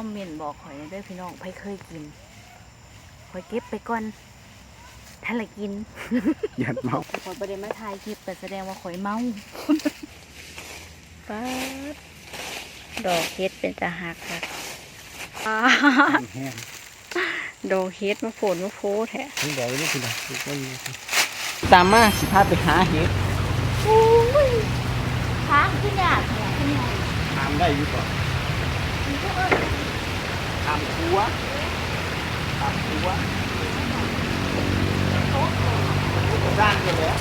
อมเมนต์บอกข่อยหน่อยเด้อพี่น้องไผเคยกินข่อยเก็บไปก่อนถ้าละกินยัดเมาข่อยบ่ได้มาถ่ายคลิปแต่แสดงว่าข่อยเมาป๊าดดอกเฮ็ดเป็นตาหักค่ะป๊าดแห้งดอกเฮ็ดมาโผล่มาโพแท้ทั้งดอกเลยพี่นะตามมาสิพาไปหาเห็ดอุ้ยทางขึ้นยากเนี่ยขึ้นยากตามได้อยู่ก่อน ตามคัวตามคัวด้านกันแล้ว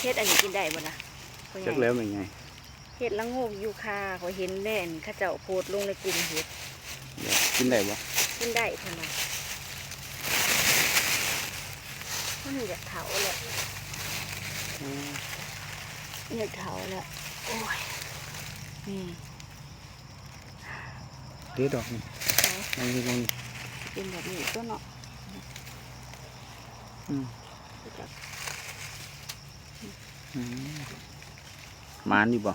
เฮ็ดอันนี้กินได้บ่นะพ่อใหญ่จักแล้วเป็นไงเฮ็ดละโงกอยู่ค่ะขอยเห็นแน่นเข้าเจ้าโพสต์ลงในกลุ่มเฮ็ดเดี๋ยวกินได้บ่กินได้เท่านั้น มันอยากเถาแหละอยากเถาแหละโอ้ยนี่เด็ดดอกนี่เอาลองดูลองดูเป็นแบบนี้ตัวเนาะอืมจับอืมหมันอยู่บ่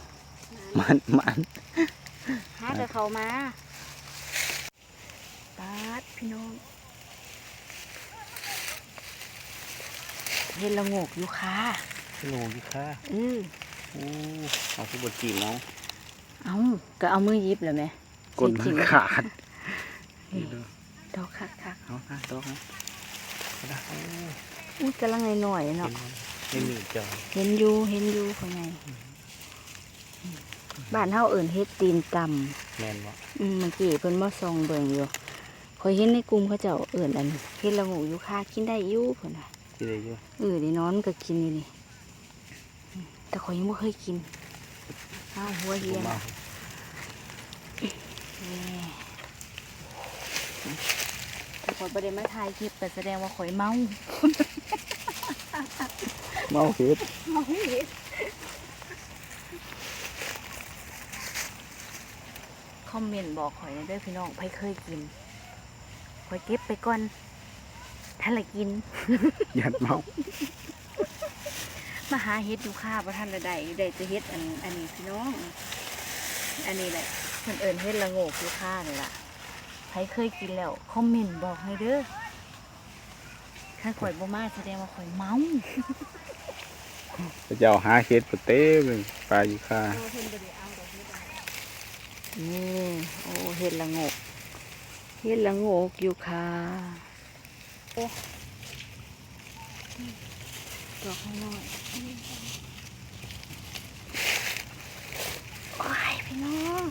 หมันหมันหากับเขามาปาดพี่น้อง เห็นละโงกอยู่ค่ะโลอยู่ค่ะอือโอ้เอาผู้บดจีบเนาะเอาก็เอามือหยิบเลยไหมกดมันขาดนี่เด้อดอกคักคักเอาฮะดอกนะเอาละโอ้ๆอุ้ยกำลังหน่อยๆเห็นเนาะมันไม่มีจอเห็นอยู่เห็นอยู่คนไงบ้านเฮาเอิ่นเฮ็ดตีนตแมนบ่ำอืมเมื่อกี้เพิ่นมาส่องเบิ่งอยู่คอยเห็นในกลุ่มเขาเจ้าเอิ่นอันเฮ็ดละโงูอยู่ค่ากินได้อยู่เพิ่นน่ะ ที่ได้อยู่เออได้นอนก็กินอยู่นี่อืมแต่ข่อยยังบ่เคยกินอ้าวหัวเฮียบ่มาน่ะนี่แต่ข่อยบ่ได้มาถ่ายคลิปแต่แสดงว่าข่อยเมาเมาเห็ดเมาเฮ็ดคอมเมนต์บอกข่อยหน่อยเด้อพี่น้องไผเคยกินข่อยเก็บไปก่อน ถ้าละกิน ยัดเมามาหาเฮ็ดอยู่ค่าประท่านใดๆได้จะเฮ็ดอันอันนี้พี่น้อง อันนี้แหละเพิ่นเอิ้นเฮ็ดละโงกอยู่ค่านี่ล่ะใครเคยกินแล้วคอมเมนต์บอกให้เด้อถ้าข่อยบ่มาแสดงว่าข่อยเมาพระเจ้าหาเห็ดปะเต้เป็นปลาอยู่ค่ะนี่โอ้เฮ็ดละโงกเฮ็ดละโงกอยู่ค่ะ โอ้ดอกน้อยโอ้ยพี่น้อง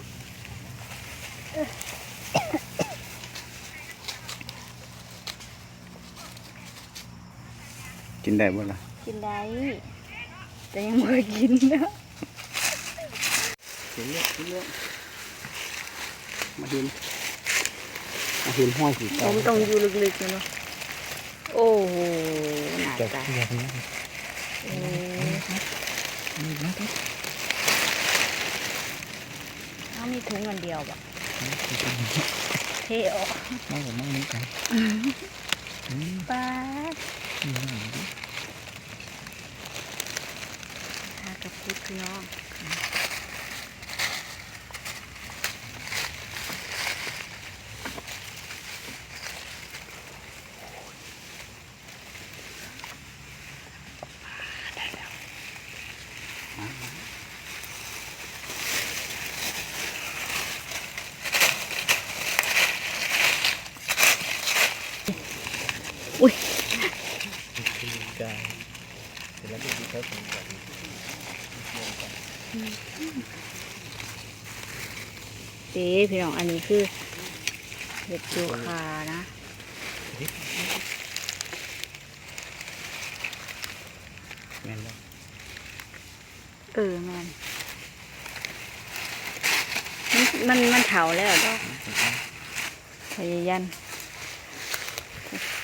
กินได้บ่ล่ะ กินได้ แต่ยังไม่เคยกินนะเห็นเยอะเยอะมาเห็นมาเห็นห้อยสีผตามต้องอยู่ลึกๆนะเนาะ โอ้โหหนาจากตาเทียบนี้โอ้เขามีถุงอันเดียวแบบเทออกไม่กับไม่นี้กันป้าดหากับพุทธพี่น้อง อุ้ยเสร็จแล้วก็ดีเขาถึงกันเด้พี่น้องอันนี้คือเห็ดยูคานะแมนเออแมนมันมันเถาแล้วดอกพยายัน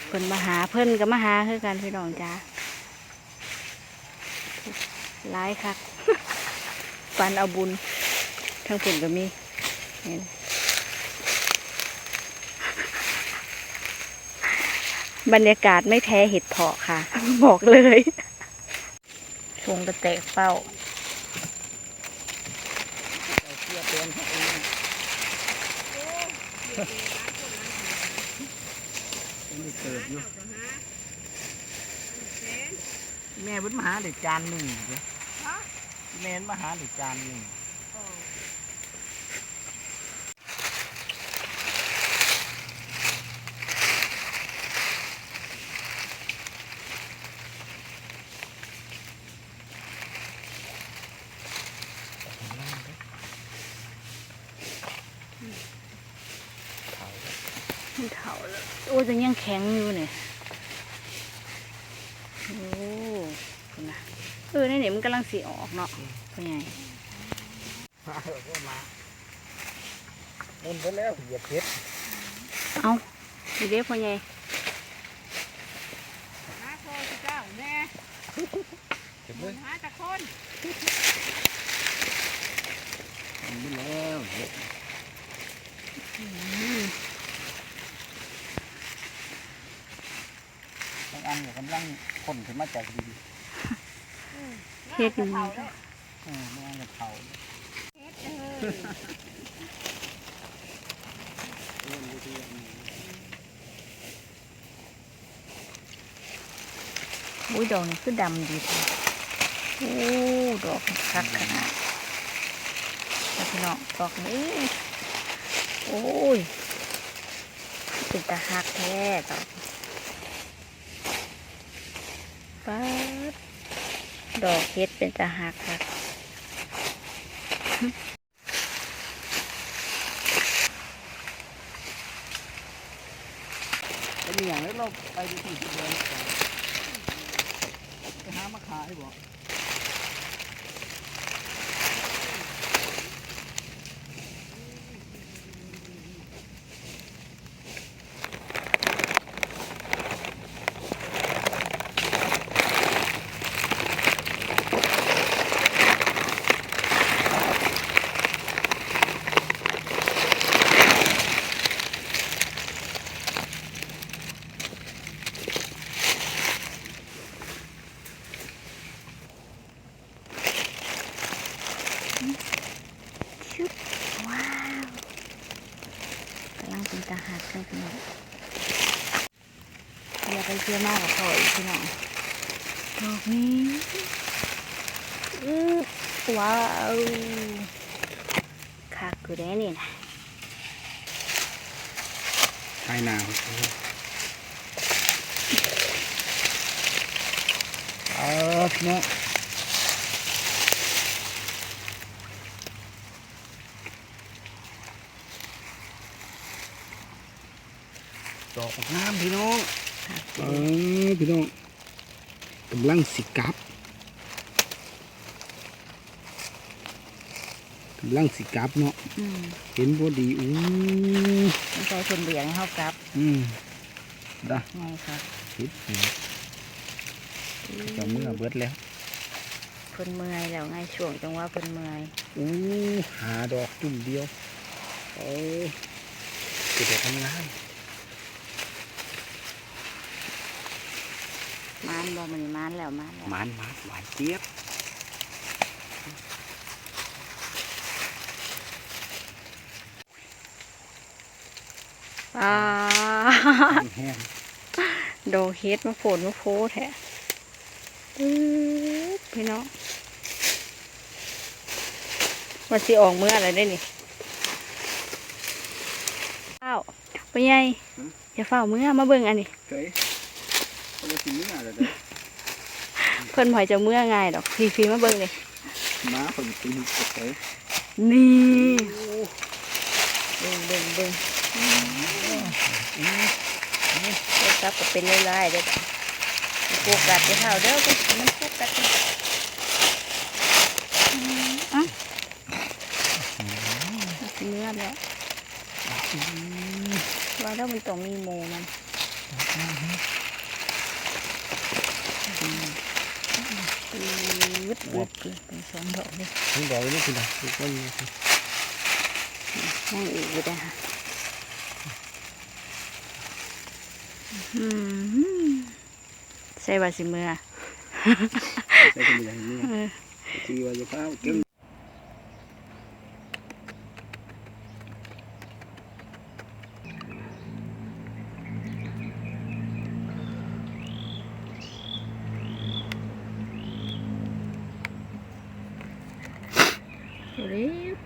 เพิ่นมาหาเพิ่นก็มาหาคือกันพี่น้องจ้าร้ายคักปันเอาบุญทั้งผุนก็มีนี่บรรยากาศไม่แพ้เห็ดเพาะค่ะ บอกเลยชงกระแตกเป้าเอา เสื้อเตือนให้เองนี่เติบอยู่แม่เพิ่นมาหาเด็กจานหนึ่งเด้อแม่นมาหาเด็กจานหนึ่งมั นเถาแล้วโอ้จะยังแข็งอยู่เนี่ยโอ้คุณนะเออในนี่มันกำลังสีออกเนาะเป็นไงมาเถอะก็มามุนไปแล้วเหยียบเพชรเอาดีเด้พ่อใหญ่หาโคสิเจ้าแม่เก็บเลยหาจากคนมุนไปแล้วเหยียบบางอันเนี่ยกำ ลังคนขึ้นมาจากดินเฮ็ดอยู่เผานี่แล้วเออบางอันกับเขาเฮ็ดเออเล่นอยู่ที่อันนี้อุ้ยดอกนี่คือดำดีทีโอ้ดอกคักขนาดแล้วพี่น้องดอกนี้ โอ้ยเป็นตาหักแท้ดอก ป๊าดดอกเฮ็ดเป็นตาหักคับเป็นอย่างแล้วเราไปดูที่เดินไปหามาขายบอก ชุบว้าว กำลังเป็นตาหักกันพี่น้องอย่าไปเชื่อมากกับพออีกพี่น้องดอกนี้อว้าวคักคือได้นี่นะขายหนาวเออพี่น้ องดอกงามพี่น้องเออพี่น้องกำลังสิกลับกำลังสิกลับเนาะอืมเห็นพอดีอู้ไม่ใช่คนเบียงให้เขากลับ อืมได้ไงครับเห็นเห็นจะเมื่อเบิดแล้วเพิ่นเมื่อยแล้วไงช่วงจังหวะเพิ่นเมื่อยอู้หาดอกจุ่มเดียวโอ้จะได้ทำงาน มานบ่มันมานแล้วมานแล้วหมานหมานหวานเจี๊ยบอ่าแห้งดอกเฮ็ดมาโผล่มาโพแท้อื้อพี่น้องมันสิออกเมื่ออะไรได้นี่เฝ้าไปไงอย่าเฝ้าเมื่อมาเบิ่งอันนี้ เฮ้ยเขาจะกินเนื้ออะไรเด้อเพิ่นพอยจะเมื่อง่ายดอกฟีฟีมาเบิ่งเลยหม้าคนกินกาแฟนี่เบิ่งเบิ่งเบิ่งโทรศัพท์ก็เป็นลายๆเด้อจ้ะโฟกัสไปเท่าเด้อเพิ่นมันโฟกัสไปอืมอะเนื้อแล้วว่าแล้วมันต้องมีโมมัน อืดอึดอึดเป็นสองดอกเลยถึงบอกเลยคุณนะทุกคนนั่งอีกอยู่ได้ค่ะอืมใช่ว่าสิเมื่อใส่ตัวอย่างนี้ทีว่าจะข้าวเก็บ เร็ว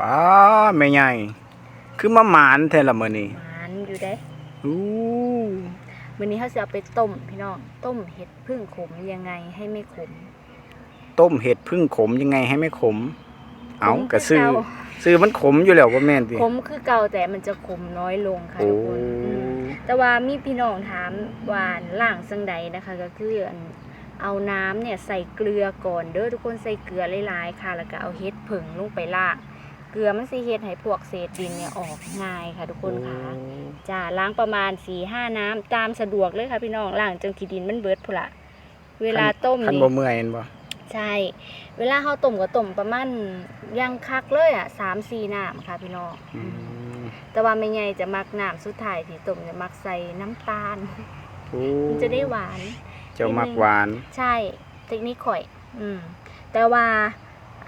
ป้าแม่ใหญ่คือมาหมานแท้ละมื้อนี้หวานอยู่เด้อู้มื้อนี้เขาจะเอาไปต้มพี่น้อง ต้มเห็ดพึ่งขมยังไงให้ไม่ขม ต้มเห็ดพึ่งขมยังไงให้ไม่ขม เอาขมกระซื้อคือเก่า ซื้อมันขมอยู่แล้วก็แม่นติ ขมคือเก่าแต่มันจะขมน้อยลงค่ะโอ้ทุกคนอืม แต่ว่ามีพี่น้องถามหวานล่างสังใดนะคะก็คืออันเอาน้ำเนี่ยใส่เกลือก่อนเด้อทุกคนใส่เกลือหลายๆค่ะ แล้วก็เอาเห็ดผึ่งลงไปล่างเกลือมันสิเฮ็ดให้พวกเศษดินเนี่ยออกง่ายค่ะ ทุกคนค่ะจ้าล้างประมาณสี่ห้าน้ำตามสะดวกเลยค่ะพี่น้องล้างจนขี้ดินมันเบิดพุ่นละเวลาต้มคันนี่บ่เมื่อยเห็นบ่ใช่ เวลาเขาต้มก็ต้มประมาณยังคักเลยอะสามสี่น้ำค่ะพี่น้องอืม แต่ว่าไม่ไงจะมักน้ำสุดท้ายที่ต้มจะมักใส่น้ำตาล โอ้มันจะได้หวาน เจ้ามักหวาน ใช่ เทคนิคข่อย อืม แต่ว่า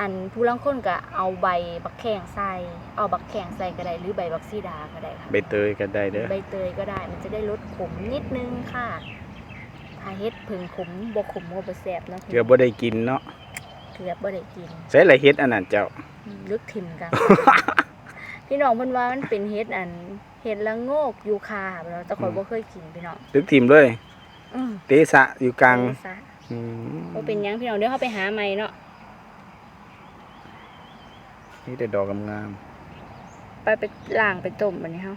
อันผู้ลังคนก็เอาใบบักแข้งใส่ เอาบักแข้งใส่ก็ได้หรือใบบักซีดาก็ได้ค่ะ ใบเตยก็ได้เด้อ ใบเตยก็ได้ มันจะได้ลดขมนิดนึงค่ะถ้าเฮ็ดผึ่งขมบ่ขมก็บ่แซ่บเนาะเกือบบ่ได้กินเนาะ เกือบบ่ได้กิน ใส่ละเฮ็ดอันนั้นเจ้าอืมลึกถิ่มกัน พี่น้องเพิ่นว่ามันเป็นเฮ็ดอันเฮ็ดละโงกยูคาค่ะแต่ข่อยบ่เคยกินพี่น้องลึกทิมเลยอือเตะสะอยู่กลางเอซะอืมบ่เป็นหยังพี่น้องเดี๋ยวเฮาไปหาใหม่เนาะนี่แต่ดอกงามไปไปล้างไปต้มบัดนี้เฮา